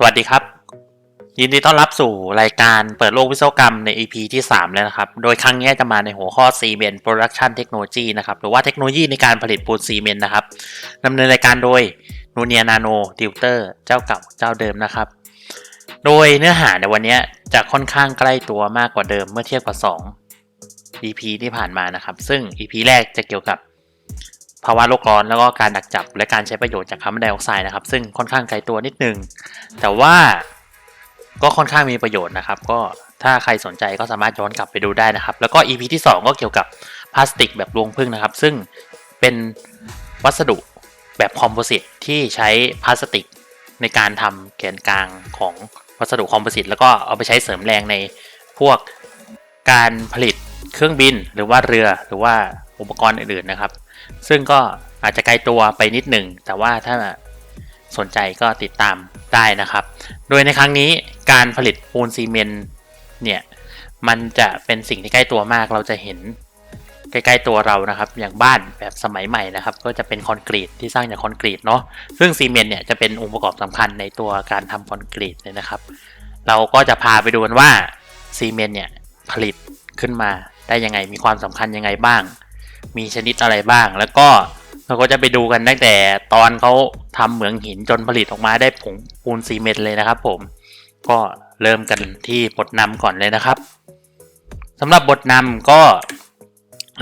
สวัสดีครับ ยินดีต้อนรับสู่รายการเปิดโลกวิศวกรรมใน EP ที่ 3 แล้วนะครับ โดยครั้งนี้จะมาในหัวข้อ Cement Production Technology นะครับ หรือว่าเทคโนโลยีในการผลิตปูนซีเมนต์นะครับดำเนินรายการโดยนูเนียนาโนติวเตอร์เจ้าเก่าเจ้าเดิมนะครับ โดยเนื้อหาในวันนี้จะค่อนข้างใกล้ตัวมากกว่าเดิมเมื่อเทียบกับ 2 EP ที่ผ่านมานะครับ ซึ่ง EP แรกจะเกี่ยวกับ ภาวะโลกร้อนแล้วก็การดักจับ และการใช้ประโยชน์จากคาร์บอนไดออกไซด์นะครับ ซึ่งค่อนข้างไกลตัวนิดนึง แต่ว่าก็ค่อนข้างมีประโยชน์นะครับ ก็ถ้าใครสนใจก็สามารถย้อนกลับไปดูได้นะครับ แล้วก็ EP ที่ 2 ก็เกี่ยวกับพลาสติกแบบรวงพึ่งนะครับ ซึ่งเป็นวัสดุแบบคอมโพสิตที่ใช้พลาสติกในการทำแกนกลางของวัสดุคอมโพสิตแล้วก็เอาไปใช้เสริมแรงในพวกการผลิตเครื่องบินหรือว่าเรือหรือว่าอุปกรณ์อื่นๆนะครับ ซึ่งก็อาจจะไกลตัวไปนิดหนึ่ง แต่ว่าถ้าสนใจก็ติดตามได้นะครับ โดยในครั้งนี้การผลิตปูนซีเมนต์เนี่ยมันจะเป็นสิ่งที่ใกล้ตัวมาก เราจะเห็นใกล้ๆตัวเรานะครับ อย่างบ้านแบบสมัยใหม่นะครับ ก็จะเป็นคอนกรีตที่สร้างจากคอนกรีตเนาะ ซึ่งซีเมนต์เนี่ยจะเป็นองค์ประกอบสำคัญในตัวการทำคอนกรีตเลยนะครับ เราก็จะพาไปดูกันว่าซีเมนต์เนี่ยผลิตขึ้นมาได้ยังไง มีความสำคัญยังไงบ้าง มีชนิดอะไรบ้าง แล้วก็เราก็จะไปดูกันตั้งแต่ตอนเขาทำเหมืองหินจนผลิตออกมาได้ผงปูนซีเมนต์เลยนะครับผมก็เริ่มกันที่บทนำก่อนเลยนะครับสำหรับบทนำก็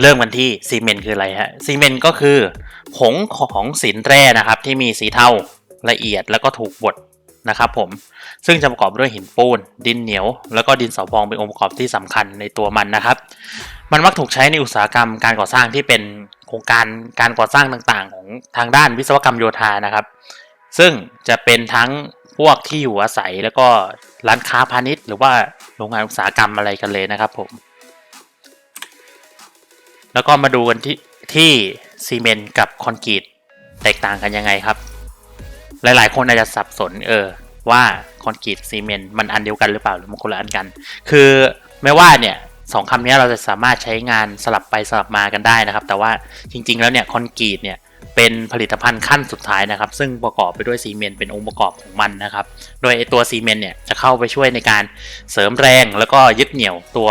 เริ่มกันที่ซีเมนต์คืออะไรฮะซีเมนต์ก็คือ ผงของสินแร่นะครับ ที่มีสีเทาละเอียดแล้วก็ถูกบดนะครับผมซึ่งจะประกอบด้วยหินปูน ดินเหนียว แล้วก็ดินสอพองเป็นองค์ประกอบที่สำคัญในตัวมันนะครับ มันมักถูกใช้ในอุตสาหกรรมการก่อสร้างที่เป็นโครงการการก่อสร้างต่างๆ ของทางด้านวิศวกรรมโยธานะครับ ซึ่งจะเป็นทั้งพวกที่อยู่อาศัยแล้วก็ร้านค้าพาณิชย์ หรือว่าโรงงานอุตสาหกรรมอะไรกันเลยนะครับผม แล้วก็มาดูกันที่ที่ซีเมนต์กับคอนกรีตแตกต่างกันยังไงครับ หลายๆ คนอาจจะสับสนเออว่าคอนกรีตซีเมนต์มันอันเดียวกันหรือเปล่าหรือมันคนละอันกัน คือไม่ว่าเนี่ย สองคำนี้เราจะสามารถใช้งานสลับไปสลับมากันได้นะครับ แต่ว่าจริง ๆ แล้วเนี่ยคอนกรีตเนี่ยเป็นผลิตภัณฑ์ขั้นสุดท้ายนะครับ ซึ่งประกอบไปด้วยซีเมนต์เป็นองค์ประกอบของมันนะครับ โดยไอตัวซีเมนต์เนี่ยจะเข้าไปช่วยในการเสริมแรง แล้วก็ยึดเหนี่ยวตัว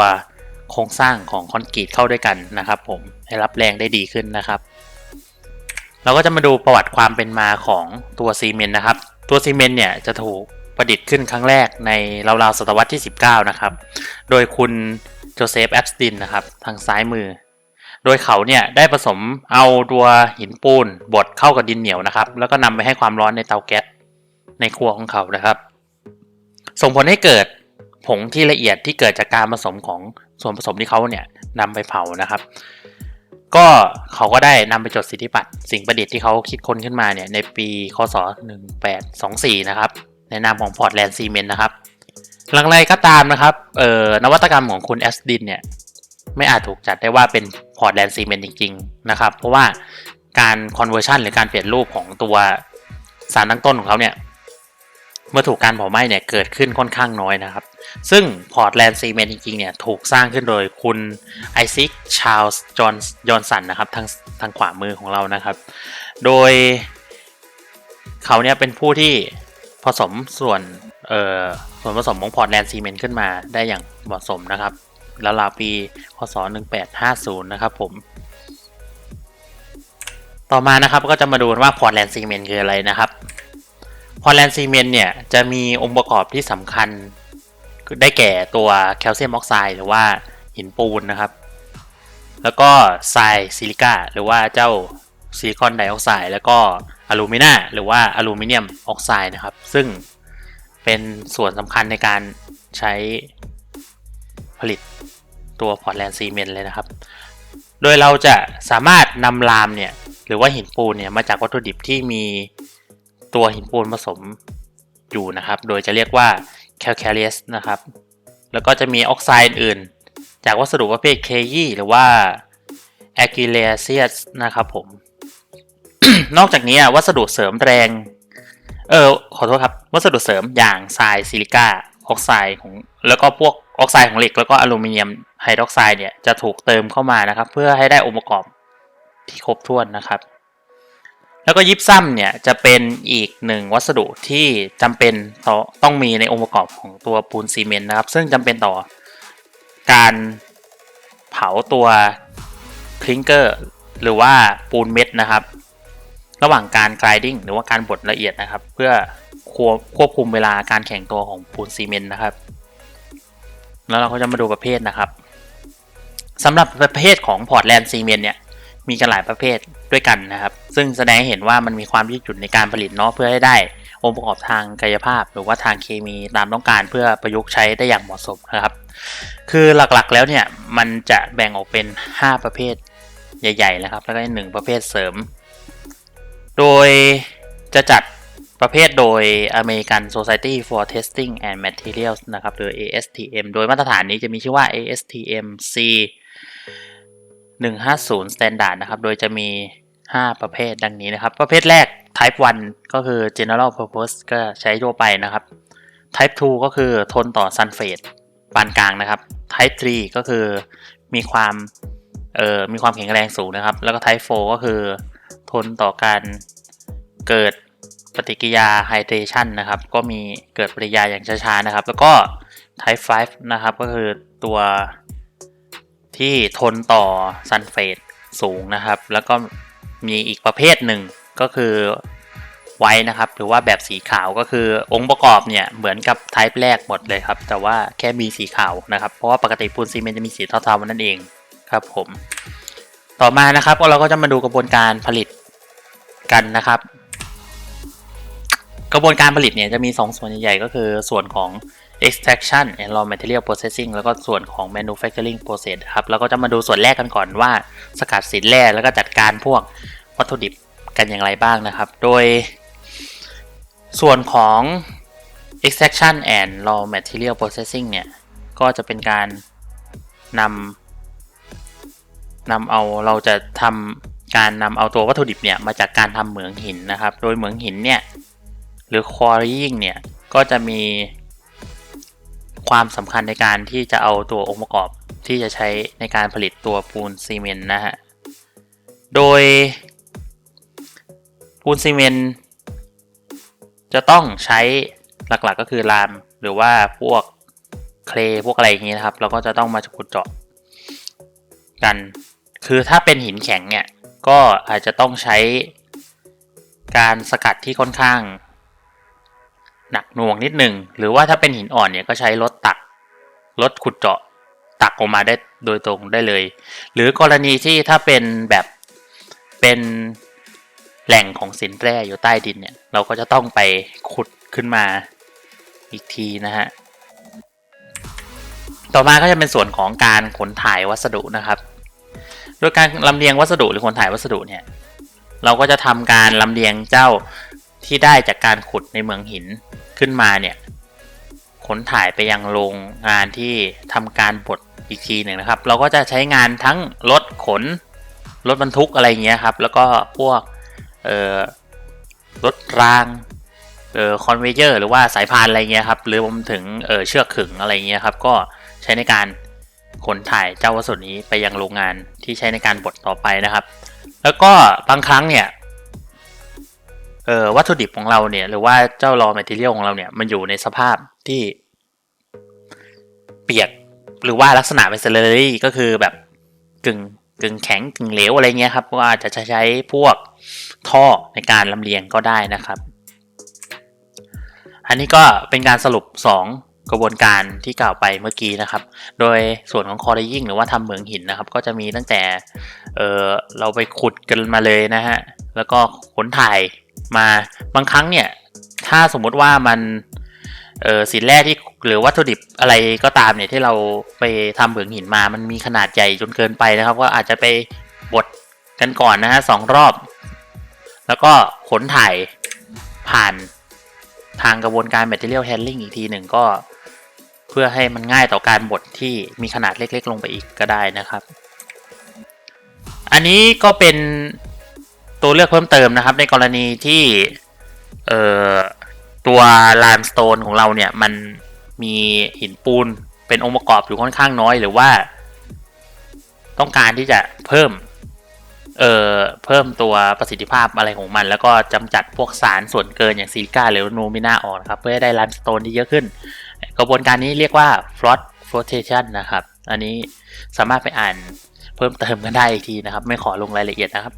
โครงสร้างของคอนกรีตเข้าด้วยกันนะครับ ผมให้รับแรงได้ดีขึ้นนะครับ เราก็จะมาดูประวัติความเป็นมาของตัวซีเมนต์นะครับ ตัวซีเมนต์เนี่ยจะถูกประดิษฐ์ขึ้นครั้งแรกในราวๆศตวรรษที่ 19 นะครับ โดยคุณ โจเซฟแอปสตินนะครับ ทางซ้ายมือ โดยเขาเนี่ยได้ผสมเอาตัวหินปูนบดเข้ากับดินเหนียวนะครับ แล้วก็นำไปให้ความร้อนในเตาแก๊สในครัวของเขานะครับ ส่งผลให้เกิดผงที่ละเอียดที่เกิดจากการผสมของส่วนผสมที่เขาเนี่ยนำไปเผานะครับ ก็เขาก็ได้นำไปจดสิทธิบัตรสิ่งประดิษฐ์ที่เขาคิดค้นขึ้นมาเนี่ยในปีคศ 1824 นะครับในนามของพอร์ตแลนด์ซีเมนต์นะครับ หลังไรก็ตามนะครับเอ่อนวัตกรรมของคุณแอสดินเนี่ยไม่อาจถูกจัดได้ว่าเป็นพอร์ตแลนด์ซีเมนต์จริงๆนะครับ เพราะว่าการคอนเวอร์ชันหรือการเปลี่ยนรูปของตัวสารตั้งต้นของเขาเนี่ยเมื่อถูกการเผาไหม้เนี่ยเกิดขึ้นค่อนข้างน้อยนะครับ ซึ่งพอร์ตแลนด์ซีเมนต์จริงๆเนี่ยถูกสร้างขึ้นโดยคุณไอซิกชาลส์จอห์นยอนสันนะครับทางทางขวามือของเรานะครับ โดยเขาเนี่ยเป็นผู้ที่ผสมส่วน ส่วนผสมของพอร์ตแลนด์ซีเมนต์ขึ้นมาได้อย่างเหมาะสมนะครับแล้วราวปีพศ 1850 นะครับผม ต่อมานะครับก็จะมาดูว่าพอร์ตแลนด์ซีเมนต์คืออะไรนะครับ พอร์ตแลนด์ซีเมนต์เนี่ยจะมีองค์ประกอบที่สำคัญได้แก่ตัวแคลเซียมออกไซด์หรือว่าหินปูนนะครับ แล้วก็ทรายซิลิก้าหรือว่าเจ้าซิลิคอนไดออกไซด์แล้วก็อลูมิเนียหรือว่าอลูมิเนียมออกไซด์นะครับ ซึ่ง เป็นส่วนสำคัญในการใช้ผลิตตัวพอร์ตแลนด์ซีเมนต์เลยนะครับ โดยเราจะสามารถนำลามเนี่ยหรือว่าหินปูนเนี่ยมาจากวัตถุดิบที่มีตัวหินปูนผสมอยู่นะครับ โดยจะเรียกว่า calcareous นะครับ แล้วก็จะมีออกไซด์อื่น จากวัสดุประเภทเคยีหรือว่า a g i l a c e o u s นะครับผม นอกจากนี้วัสดุเสริมแรง เออขอโทษครับ วัสดุเสริมอย่างทรายซิลิก้าออกไซด์ของแล้วก็พวกออกไซด์ของเหล็กแล้วก็อลูมิเนียมไฮดรอกไซด์เนี่ยจะถูกเติมเข้ามานะครับ เพื่อให้ได้องค์ประกอบที่ครบถ้วนนะครับ แล้วก็ยิปซัมเนี่ยจะเป็นอีกหนึ่งวัสดุที่จำเป็นต่อต้องมีในองค์ประกอบของตัวปูนซีเมนต์นะครับ ซึ่งจำเป็นต่อการเผาตัวคลิงเกอร์หรือว่าปูนเม็ดนะครับ ระหว่างการกรายดิ้งหรือว่าการบดละเอียดนะครับ เพื่อควบควบคุมเวลาการแข็งตัวของปูนซีเมนต์นะครับ แล้วเราก็จะมาดูประเภทนะครับสำหรับประเภทของพอร์ตแลนด์ซีเมนต์เนี่ยมีกันหลายประเภทด้วยกันนะครับ ซึ่งแสดงให้เห็นว่ามันมีความยืดหยุ่นในการผลิตเนาะเพื่อให้ได้ องค์ประกอบทางกายภาพ หรือว่าทางเคมีตามต้องการเพื่อประยุกต์ใช้ได้อย่างเหมาะสมนะครับ คือหลักๆแล้วเนี่ยมันจะแบ่งออกเป็น 5 ประเภทใหญ่ๆนะครับ แล้วก็หนึ่งประเภทเสริม โดยจะจัดประเภทโดย American Society for Testing and Materials นะครับหรือ ASTM โดยมาตรฐานนี้จะมีชื่อว่า ASTM C 150 Standard นะครับ โดยจะมี 5 ประเภทดังนี้นะครับ ประเภทแรก Type 1 ก็คือ General Purpose ก็ใช้ทั่วไปนะครับ Type 2 ก็คือทนต่อซัลเฟตปานกลางนะครับ Type 3 ก็คือมีความเอ่อมีความแข็งแรงสูงนะครับ แล้วก็ Type 4 ก็คือ ทนต่อการเกิดปฏิกิริยาไฮเดรชันนะครับ ก็มีเกิดปฏิกิริยาอย่างช้าๆนะครับ แล้วก็ Type 5 นะครับ ก็คือตัวที่ทนต่อซัลเฟตสูงนะครับ แล้วก็มีอีกประเภทหนึ่งก็คือไว้นะครับ หรือว่าแบบสีขาวก็คือองค์ประกอบเนี่ยเหมือนกับไทป์แรกหมดเลยครับ แต่ว่าแค่มีสีขาวนะครับ เพราะว่าปกติปูนซีเมนต์จะมีสีเทาๆนั่นเองครับผม ต่อมานะครับเราก็จะมาดูกระบวนการผลิตกันนะครับ กระบวนการผลิตเนี่ยจะมี 2 ส่วนใหญ่ๆก็คือส่วนของ extraction and raw material processing แล้วก็ส่วนของ manufacturing process ครับเราก็จะมาดูส่วนแรกกันก่อนว่า สกัดสินแร่แล้วก็จัดการพวกวัตถุดิบกันอย่างไรบ้างนะครับ โดย ส่วนของ extraction and raw material processing เนี่ย ก็จะเป็นการนำ นำเอาเราจะทำการนำเอาตัววัตถุดิบเนี่ยมาจากการทำเหมืองหินนะครับ โดยเหมืองหินเนี่ยหรือ quarrying เนี่ยก็จะมีความสำคัญในการที่จะเอาตัวองค์ประกอบที่จะใช้ในการผลิตตัวปูนซีเมนต์นะฮะ โดยปูนซีเมนต์จะต้องใช้หลักๆก็คือรามหรือว่าพวกเคลพวกอะไรอย่างนี้นะครับ เราก็จะต้องมาขุดเจาะกัน คือถ้าเป็นหินแข็งเนี่ยก็อาจจะต้องใช้การสกัดที่ค่อนข้าง หนักหน่วงนิดหนึ่งหรือว่าถ้าเป็นหินอ่อนเนี่ยก็ใช้รถตักรถขุดเจาะตักออกมาได้โดยตรงได้เลย หรือกรณีที่ถ้าเป็นแบบเป็นแหล่งของสินแร่อยู่ใต้ดินเนี่ยเราก็จะต้องไปขุดขึ้นมาอีกทีนะฮะต่อมาก็จะเป็นส่วนของการขนถ่ายวัสดุนะครับ ดยการลำเลียงวัสดุหรือขนถ่ายวัสดุเนี่ย เราก็จะทำการลำเลียงเจ้าที่ได้จากการขุดในเมืองหินขึ้นมาเนี่ยขนถ่ายไปยังโรงงานที่ทำการบดอีกทีหนึ่งนะครับ เราก็จะใช้งานทั้งรถขนรถบรรทุกอะไรเงี้ยครับ แล้วก็พวกรถรางเอ่อคอนเวเยอร์หรือว่าสายพานอะไรเงี้ยครับหรือรวมถึงเอ่อเชือกขึงอะไรเงี้ยครับ ก็ใช้ในการ ขนถ่ายเจ้าวัสดุนี้ไปยังโรงงานที่ใช้ในการบดต่อไปนะครับ แล้วก็บางครั้งเนี่ยเอ่อวัตถุดิบของเราเนี่ยหรือว่าเจ้ารอแมทเทียลของเราเนี่ยมันอยู่ในสภาพที่เปียกหรือว่าลักษณะเป็นเซเลอรี่ก็คือแบบกึ่งกึ่งแข็งกึ่งเหลวอะไรเงี้ยครับก็อาจจะใช้พวกท่อในการลำเลียงก็ได้นะครับ อันนี้ก็เป็นการสรุป 2 กระบวนการที่กล่าวไปเมื่อกี้นะครับ โดยส่วนของคอร์ดยิ่งหรือว่าทำเหมืองหินนะครับ ก็จะมีตั้งแต่เเราไปขุดกันมาเลยนะฮะ แล้วก็ขนถ่ายมาบางครั้งเนี่ย ถ้าสมมุติว่ามันสินแร่ที่หรือวัตถุดิบอะไรก็ตามเนี่ยที่เราไปทำเหมืองหินมา มันมีขนาดใหญ่จนเกินไปนะครับ ก็อาจจะไปบดกันก่อนนะฮะสองรอบ แล้วก็ขนถ่ายผ่านทางกระบวนการ material handling อีกทีหนึ่งก็ พื่อให้มันง่ายต่อการบดที่มีขนาดเล็ก ๆ ลงไปอีกก็ได้นะครับ อันนี้ก็เป็นตัวเลือกเพิ่มเติมนะครับ ในกรณีที่ตัวลามสโตนของเราเนี่ย มันมีหินปูนเป็นองค์ประกอบอยู่ค่อนข้างน้อย หรือว่า ต้องการที่จะเพิ่มเอ่อเพิ่มตัวประสิทธิภาพอะไรของมัน แล้วก็จำจัดพวกสารส่วนเกินอย่างซิลิก้าหรือโนมินาออกนะครับ เพื่อให้ได้ไลม์สโตนที่เยอะขึ้น กระบวนการนี้เรียกว่า float flotation นะครับ อันนี้สามารถไปอ่านเพิ่มเติมกันได้อีกทีนะครับ ไม่ขอลงรายละเอียดนะครับ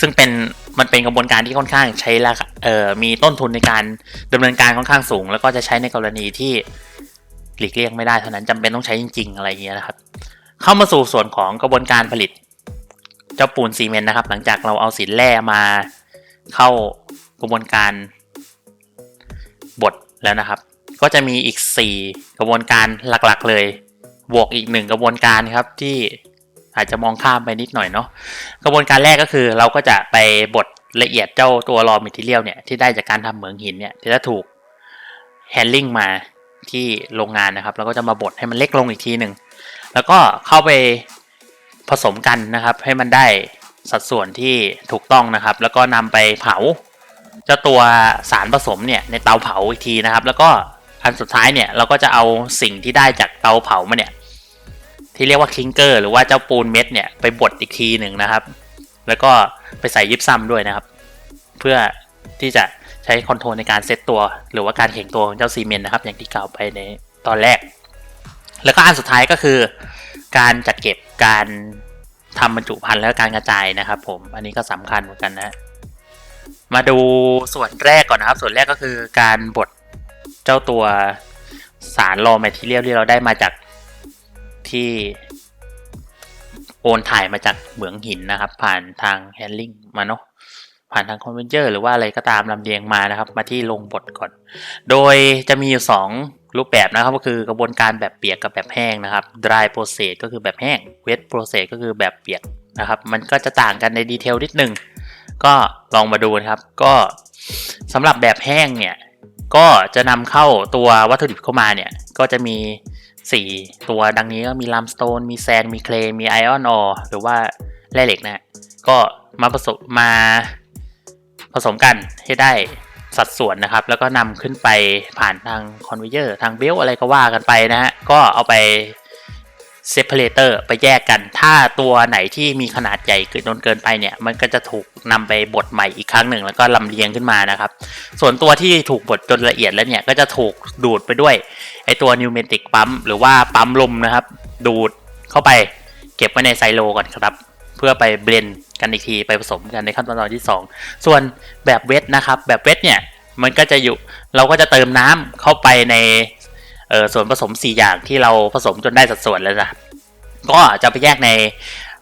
ซึ่งเป็นมันเป็นกระบวนการที่ค่อนข้างใช้ราคาเอ่อมีต้นทุนในการดำเนินการค่อนข้างสูง แล้วก็จะใช้ในกรณีที่หลีกเลี่ยงไม่ได้เท่านั้นจำเป็นต้องใช้จริง ๆ อะไรอย่างเงี้ยนะครับ เข้ามาสู่ส่วนของกระบวนการผลิต เจ้าปูนซีเมนต์นะครับ หลังจากเราเอาสินแร่มาเข้ากระบวนการบดแล้วนะครับ ก็จะมีอีก 4 กระบวนการหลักๆ เลยบวกอีกหนึ่งกระบวนการครับที่อาจจะมองข้ามไปนิดหน่อยเนาะกระบวนการแรกก็คือเราก็จะไปบดละเอียดเจ้าตัวรอมิเทเรียลเนี่ยที่ได้จากการทำเหมืองหินเนี่ยที่จะถูกแฮนดิ้งมาที่โรงงานนะครับ แล้วก็จะมาบดให้มันเล็กลงอีกทีหนึ่งแล้วก็เข้าไปผสมกันนะครับ ให้มันได้สัดส่วนที่ถูกต้องนะครับ แล้วก็นำไปเผาเจ้าตัวสารผสมเนี่ยในเตาเผาอีกทีนะครับ แล้วก็ อันสุดท้ายเนี่ยเราก็จะเอาสิ่งที่ได้จากเตาเผามาเนี่ยที่เรียกว่าคิงเกอร์หรือว่าเจ้าปูนเม็ดเนี่ยไปบดอีกทีหนึ่งนะครับ แล้วก็ไปใส่ยิปซัมด้วยนะครับ เพื่อที่จะใช้คอนโทรลในการเซตตัว หรือว่าการแข็งตัวของเจ้าซีเมนต์นะครับ อย่างที่กล่าวไปในตอนแรก แล้วก็อันสุดท้ายก็คือ การจัดเก็บการทำบรรจุภัณฑ์และการกระจายนะครับผมอันนี้ก็สำคัญเหมือนกันนะ มาดูส่วนแรกก่อนนะครับ ส่วนแรกก็คือการบด เจ้าตัวสารรอแมทเทียลที่เราได้มาจากที่โอนถ่ายมาจากเหมืองหินนะครับ ผ่านทางแฮนดิ้งมาเนาะผ่านทางคอนเวนเจอร์หรือว่าอะไรก็ตามลำเลียงมานะครับ มาที่ลงบดก่อน โดยจะมีอยู่สองรูปแบบนะครับ ก็คือกระบวนการแบบเปียกกับแบบแห้งนะครับ dry process ก็คือแบบแห้ง wet process ก็คือแบบเปียกนะครับ มันก็จะต่างกันในดีเทลนิดนึงก็ลองมาดูนะครับ ก็สำหรับแบบแห้งเนี่ย ก็จะนำเข้าตัววัตถุดิบเข้ามาเนี่ย ก็จะมี 4 ตัวดังนี้ก็มีลัมสโตนมีแซนมีเคลมีไอออนออหรือว่าแร่เหล็กนะฮะก็มาผสมมาผสมกันให้ได้สัดส่วนนะครับ แล้วก็นำขึ้นไปผ่านทางคอนเวเยอร์ทางเบลอะไรก็ว่ากันไปนะฮะก็เอาไป เซปเปอเรเตอร์ไปแยกกัน ถ้าตัวไหนที่มีขนาดใหญ่เกินจนเกินไปเนี่ย มันก็จะถูกนำไปบดใหม่อีกครั้งหนึ่ง แล้วก็ลำเลียงขึ้นมานะครับ ส่วนตัวที่ถูกบดจนละเอียดแล้วเนี่ย ก็จะถูกดูดไปด้วยไอตัวนิวเมติกปั๊มหรือว่าปั๊มลมนะครับ ดูดเข้าไปเก็บไว้ในไซโลก่อนครับ เพื่อไปเบลนกันอีกทีไปผสมกันในขั้นตอนที่ 2 ส่วนแบบเวทนะครับ แบบเวทเนี่ยมันก็จะอยู่เราก็จะเติมน้ำเข้าไปใน เออส่วนผสม 4 อย่างที่เราผสมจนได้สัดส่วนแล้วนะก็จะไปแยกใน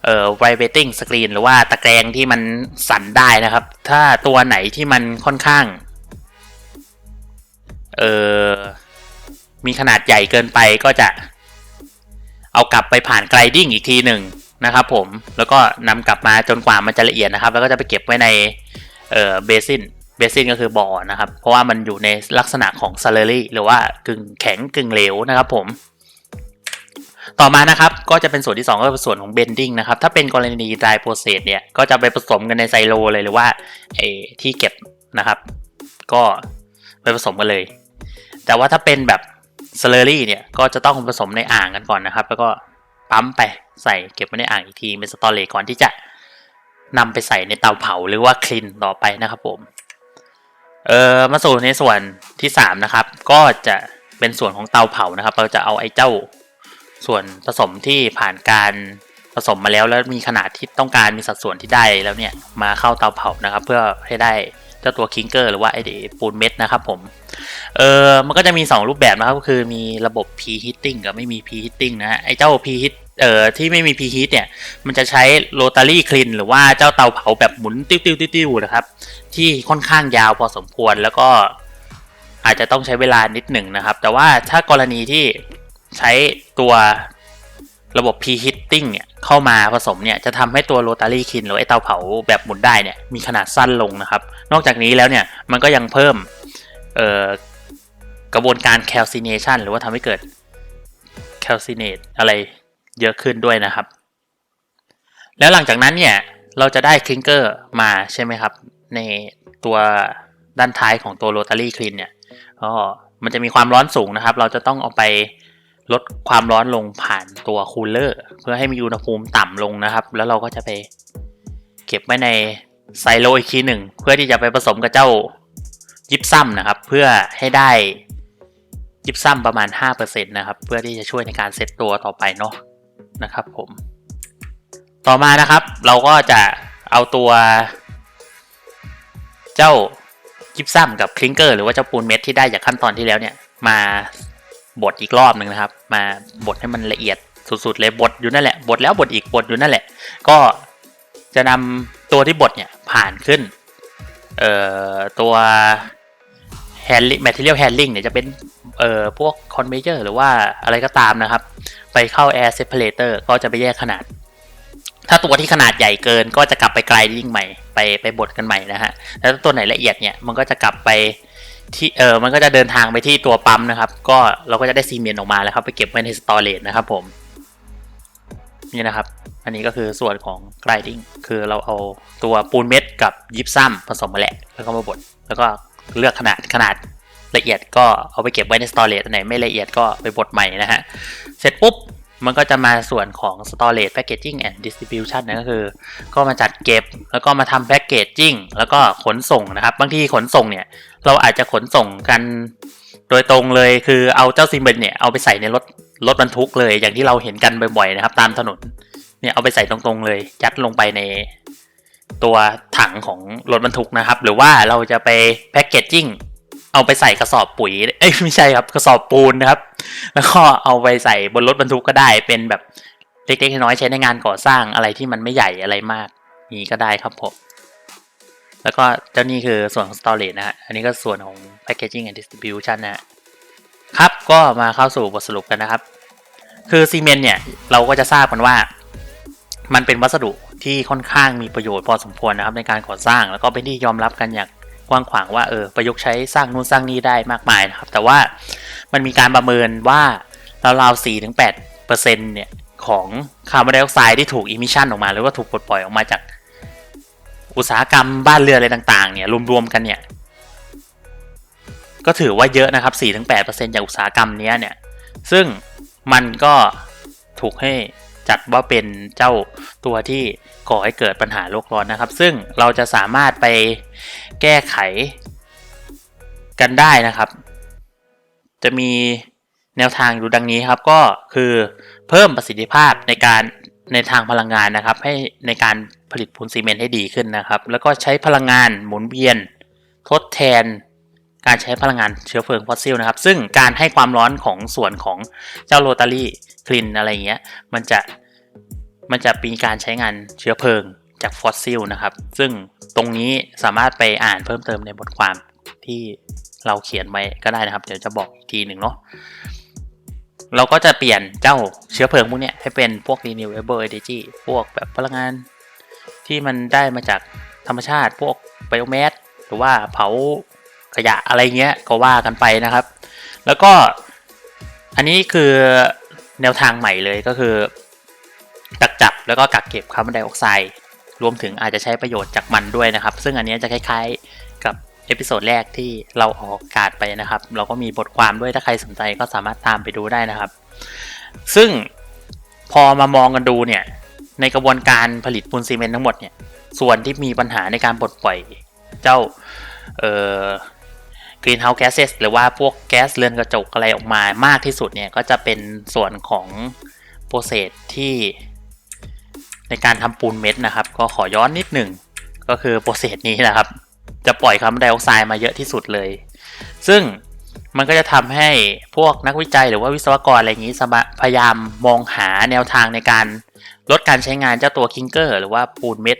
เอ่อ vibrating screen หรือว่าตะแกรงที่มันสั่นได้นะครับ ถ้าตัวไหนที่มันค่อนข้างเอ่อมีขนาดใหญ่เกินไปก็จะ เอากลับไปผ่าน gliding อีกทีหนึ่งนะครับผมแล้วก็นำกลับมาจนกว่ามันจะละเอียดนะครับ แล้วก็จะไปเก็บไว้ในเอ่อ basin เบซินก็คือบ่อนะครับ เพราะว่ามันอยู่ในลักษณะของ s a l a r y หรือว่ากึ่งแข็งกึ่งเหลวนะครับผม ต่อมานะครับก็จะเป็นส่วนที่ 2 ก็เป็นส่วนของ bending นะครับถ้าเป็นกรณี dry process เนี่ยก็จะไปผสมกันในไซโลเลยหรือว่าไอ้ที่เก็บนะครับ ก็ไปผสมกันเลย แต่ว่าถ้าเป็นแบบ s a l a r y เนี่ยก็จะต้องผสมในอ่างกันก่อนนะครับ แล้วก็ปั๊มไปใส่เก็บไว้ในอ่างอีกทีเป็นสตอเรจก่อนที่จะนำไปใส่ในเตาเผาหรือว่าคลีนต่อไปนะครับผม เออมาสู่ในส่วนที่สามนะครับ ก็จะเป็นส่วนของเตาเผานะครับ เราจะเอาไอ้เจ้าส่วนผสมที่ผ่านการผสมมาแล้วแล้วมีขนาดที่ต้องการมีสัดส่วนที่ได้แล้วเนี่ยมาเข้าเตาเผานะครับ เพื่อให้ได้เจ้าตัวคิงเกอร์หรือว่าไอ้ปูนเม็ดนะครับผมเออมันก็จะมี 2 รูปแบบนะครับก็คือมีระบบ p heating กับไม่มี p heating นะฮะไอ้เจ้า p heat เอ่อที่ไม่มี p heat เนี่ย มันจะใช้โรตารี่คลีนหรือว่าเจ้าเตาเผาแบบหมุนติ้วติ้วติ้วนะครับ ที่ค่อนข้างยาวพอสมควรแล้วก็อาจจะต้องใช้เวลานิดหนึ่งนะครับ แต่ว่าถ้ากรณีที่ใช้ตัวระบบ preheating เนี่ยเข้ามาผสมเนี่ยจะทำให้ตัวโรตารี่คินหรือไอเตาเผาแบบหมุนได้เนี่ยมีขนาดสั้นลงนะครับ นอกจากนี้แล้วเนี่ยมันก็ยังเพิ่มกระบวนการ calcination หรือว่าทำให้เกิด calcinate อะไร เยอะขึ้นด้วยนะครับ แล้วหลังจากนั้นเนี่ยเราจะได้คลิงเกอร์มาใช่ไหมครับ ในตัวด้านท้ายของตัวโรตารี่คลีนเนี่ยก็มันจะมีความร้อนสูงนะครับ เราจะต้องเอาไปลดความร้อนลงผ่านตัวคูลเลอร์เพื่อให้มีอุณหภูมิต่ำลงนะครับ แล้วเราก็จะไปเก็บไว้ในไซโลอีกทีหนึ่งเพื่อที่จะไปผสมกับเจ้ายิปซัมนะครับ เพื่อให้ได้ยิปซัมประมาณ 5%นะครับ เพื่อที่จะช่วยในการเซตตัวต่อไปเนาะ นะครับผมต่อมานะครับเราก็จะเอาตัวเจ้ายิปซัมกับคลิงเกอร์หรือว่าเจ้าปูนเม็ดที่ได้จากขั้นตอนที่แล้วเนี่ย มาบดอีกรอบหนึ่งนะครับ มาบดให้มันละเอียดสุดๆเลยบดอยู่นั่นแหละบดแล้วบดอีกบดอยู่นั่นแหละ ก็จะนำตัวที่บดเนี่ยผ่านขึ้นเอ่อตัว handling material handling เนี่ยจะเป็นเอ่อพวก conveyor หรือว่าอะไรก็ตามนะครับ ไปเข้า air separator ก็จะไปแยกขนาด ถ้าตัวที่ขนาดใหญ่เกินก็จะกลับไป grinding ใหม่ ไปไปบดกันใหม่นะฮะแล้วถ้าตัวไหนละเอียดเนี่ยมันก็จะกลับไปที่เออมันก็จะเดินทางไปที่ตัวปั๊มนะครับ ก็เราก็จะได้ซีเมนต์ออกมาแล้วครับ ไปเก็บไว้ใน storage นะครับผมนี่นะครับ อันนี้ก็คือส่วนของ grinding คือเราเอาตัวปูนเม็ดกับยิปซัมผสมมาแหละ แล้วก็มาบด แล้วก็เลือกขนาดขนาด ละเอียดก็เอาไปเก็บไว้ใน storage อันไหนไม่ละเอียดก็ไปบดใหม่นะฮะ เสร็จปุ๊บมันก็จะมาส่วนของ storage packaging and distribution นะก็คือ ก็มาจัดเก็บแล้วก็มาทำ packaging แล้วก็ขนส่งนะครับ บางทีขนส่งเนี่ย เราอาจจะขนส่งกันโดยตรงเลยคือเอาเจ้าซิมเบนเนี่ย เอาไปใส่ในรถรถบรรทุกเลย อย่างที่เราเห็นกันบ่อยๆนะครับ ตามถนนเนี่ยเอาไปใส่ตรงๆเลยยัดลงไปในตัวถังของรถบรรทุกนะครับ หรือว่าเราจะไปแพ็กเกจจิ้ง เอาไปใส่กระสอบปุ๋ย เอ้ยไม่ใช่ครับกระสอบปูนนะครับ แล้วก็เอาไปใส่บนรถบรรทุกก็ได้เป็นแบบเล็กๆน้อยๆใช้ในงานก่อสร้างอะไรที่มันไม่ใหญ่อะไรมาก นี้ก็ได้ครับผม แล้วก็เจ้านี่คือส่วนของ storage นะฮะ อันนี้ก็ส่วนของ packaging and distribution นะฮะครับก็มาเข้าสู่บทสรุปกันนะครับ คือซีเมนต์เนี่ย เราก็จะทราบกันว่า มันเป็นวัสดุที่ค่อนข้างมีประโยชน์พอสมควรนะครับในการก่อสร้างแล้วก็เป็นที่ยอมรับกันอย่าง กว้างขวางว่าเออประยุกต์ใช้สร้างนู่นสร้างนี่ได้มากมายนะครับ แต่ว่ามันมีการประเมินว่าราวๆ4-8%เปอร์เซ็นต์เนี่ย ของคาร์บอนไดออกไซด์ที่ถูกอิมิชันออกมา หรือว่าถูกปลดปล่อยออกมาจาก อุตสาหกรรมบ้านเรือนอะไรต่างๆ เนี่ยรวมๆกันเนี่ย ก็ถือว่าเยอะนะครับ4-8%จากอุตสาหกรรมเนี้ยเนี่ย ซึ่งมันก็ถูกให้จัดว่าเป็นเจ้าตัวที่ก่อให้เกิดปัญหาโลกร้อนนะครับ ซึ่งเราจะสามารถไป แก้ไขกันได้นะครับ จะมีแนวทางอยู่ดังนี้ครับก็คือเพิ่มประสิทธิภาพในการในทางพลังงานนะครับ ให้ในการผลิตปูนซีเมนต์ให้ดีขึ้นนะครับ แล้วก็ใช้พลังงานหมุนเวียน ทดแทน การใช้พลังงานเชื้อเพลิงฟอสซิลนะครับ ซึ่งการให้ความร้อนของส่วนของเจ้าโรตารี่คลินอะไรเงี้ยมันจะมันจะมีการใช้งานเชื้อเพลิง จากฟอสซิลนะครับ ซึ่งตรงนี้สามารถไปอ่านเพิ่มเติมในบทความที่เราเขียนไว้ก็ได้นะครับ เดี๋ยวจะบอกอีกทีหนึ่งเนาะเราก็จะเปลี่ยนเจ้าเชื้อเพลิงพวกเนี้ยให้เป็นพวก renewable energy พวกแบบพลังงานที่มันได้มาจากธรรมชาติพวกไบโอแมสหรือว่าเผาขยะอะไรเงี้ยก็ว่ากันไปนะครับ แล้วก็อันนี้คือแนวทางใหม่เลยก็คือกักจับแล้วก็กักเก็บคาร์บอนไดออกไซด์ รวมถึงอาจจะใช้ประโยชน์จากมันด้วยนะครับ ซึ่งอันนี้จะคล้าย ๆกับเอพิโซดแรกที่เราออกอากาศไปนะครับ เราก็มีบทความด้วยถ้าใครสนใจก็สามารถตามไปดูได้นะครับ ซึ่งพอมามองกันดูเนี่ยในกระบวนการผลิตปูนซีเมนต์ทั้งหมดเนี่ยส่วนที่มีปัญหาในการปลดปล่อยเจ้าเอ่อ greenhouse gases หรือว่าพวกแก๊สเรือนกระจกอะไรออกมามากที่สุดเนี่ยก็จะเป็นส่วนของโปรเซสที่ ในการทำปูนเม็ดนะครับ ก็ขอย้อนนิดหนึ่งก็คือโปรเซสนี้นะครับ จะปล่อยคาร์บอนไดออกไซด์มาเยอะที่สุดเลย ซึ่งมันก็จะทำให้พวกนักวิจัยหรือว่าวิศวกรอะไรอย่างนี้พยายามมองหาแนวทางในการลดการใช้งานเจ้าตัวคิงเกอร์หรือว่าปูนเม็ด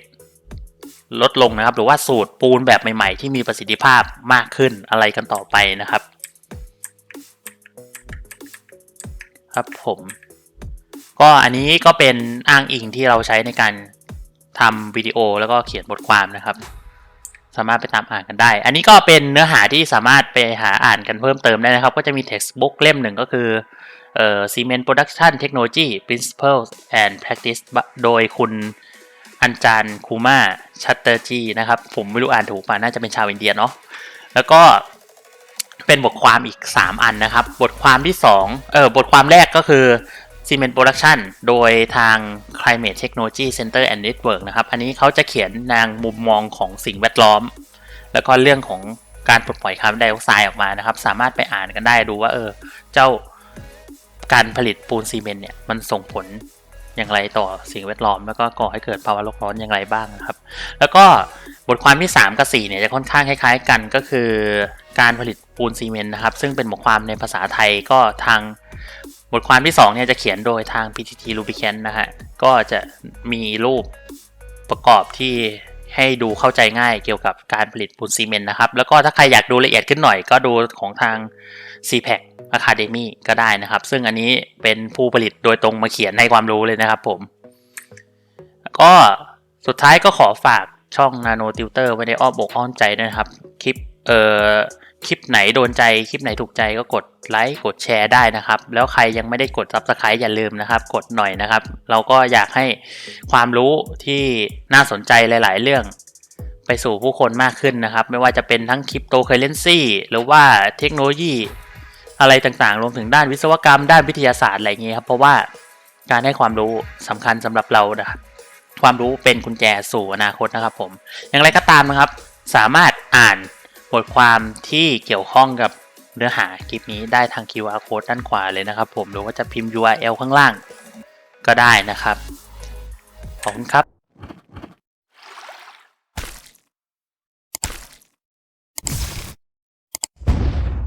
ลดลงนะครับ หรือว่าสูตรปูนแบบใหม่ๆ ที่มีประสิทธิภาพมากขึ้นอะไรกันต่อไปนะครับ ครับผม ก็อันนี้ก็เป็นอ้างอิงที่เราใช้ในการทำวิดีโอแล้วก็เขียนบทความนะครับ สามารถไปตามอ่านกันได้ อันนี้ก็เป็นเนื้อหาที่สามารถไปหาอ่านกันเพิ่มเติมได้นะครับ ก็จะมี textbook เล่มหนึ่งก็คือเอ่อ Cement Production Technology Principles and Practice โดยคุณอันจารคูมาชัตเตอร์จีนะครับ ผมไม่รู้อ่านถูกป่ะน่าจะเป็นชาวอินเดียเนาะแล้วก็เป็นบทความอีก 3 อันนะครับ บทความที่2เออบทความแรกก็คือ Cement Production โดยทาง Climate Technology Center and Network นะครับ อันนี้เขาจะเขียนนางมุมมองของสิ่งแวดล้อม แล้วก็เรื่องของการปลดปล่อยคาร์บอนไดออกไซด์ออกมานะครับ สามารถไปอ่านกันได้ดูว่าเออเจ้าการผลิตปูนซีเมนต์เนี่ยมันส่งผลอย่างไรต่อสิ่งแวดล้อม แล้วก็ก่อให้เกิดภาวะโลกร้อนอย่างไรบ้างนะครับ แล้วก็บทความที่ 3 กับ 4 เนี่ยจะค่อนข้างคล้าย ๆ กันก็คือการผลิตปูนซีเมนต์นะครับ ซึ่งเป็นบทความในภาษาไทยก็ทาง บทความที่2เนี่ยจะเขียนโดยทาง PTT Lubricant นะฮะ ก็จะมีรูปประกอบที่ให้ดูเข้าใจง่ายเกี่ยวกับการผลิตปูนซีเมนต์นะครับ แล้วก็ถ้าใครอยากดูละเอียดขึ้นหน่อยก็ดูของทาง CPAC Academy ก็ได้นะครับ ซึ่งอันนี้เป็นผู้ผลิตโดยตรงมาเขียนให้ความรู้เลยนะครับผมก็สุดท้ายก็ขอฝากช่อง Nano Tutor ไว้ในอ้อมอกอ้อมใจนะครับ คลิปเอ่อ คลิปไหนโดนใจคลิปไหนถูกใจก็กดไลค์กดแชร์ได้นะครับ แล้วใครยังไม่ได้กด Subscribe อย่าลืมนะครับ กดหน่อยนะครับ เราก็อยากให้ความรู้ที่น่าสนใจหลาย ๆ เรื่อง ไปสู่ผู้คนมากขึ้นนะครับ ไม่ว่าจะเป็นทั้งคริปโตเคอเรนซีหรือว่าเทคโนโลยี อะไรต่างๆ รวมถึงด้านวิศวกรรม ด้านวิทยาศาสตร์อะไรอย่างเงี้ยครับเพราะว่าการให้ความรู้สำคัญสำหรับเรานะครับความรู้เป็นกุญแจสู่อนาคตนะครับผม อย่างไรก็ตามนะครับ สามารถอ่าน บทความที่เกี่ยวข้องกับเนื้อหาคลิปนี้ได้ทาง QR code ด้านขวาเลยนะครับผมหรือว่าจะพิมพ์ URL ข้างล่างก็ได้นะครับ ขอบคุณครับ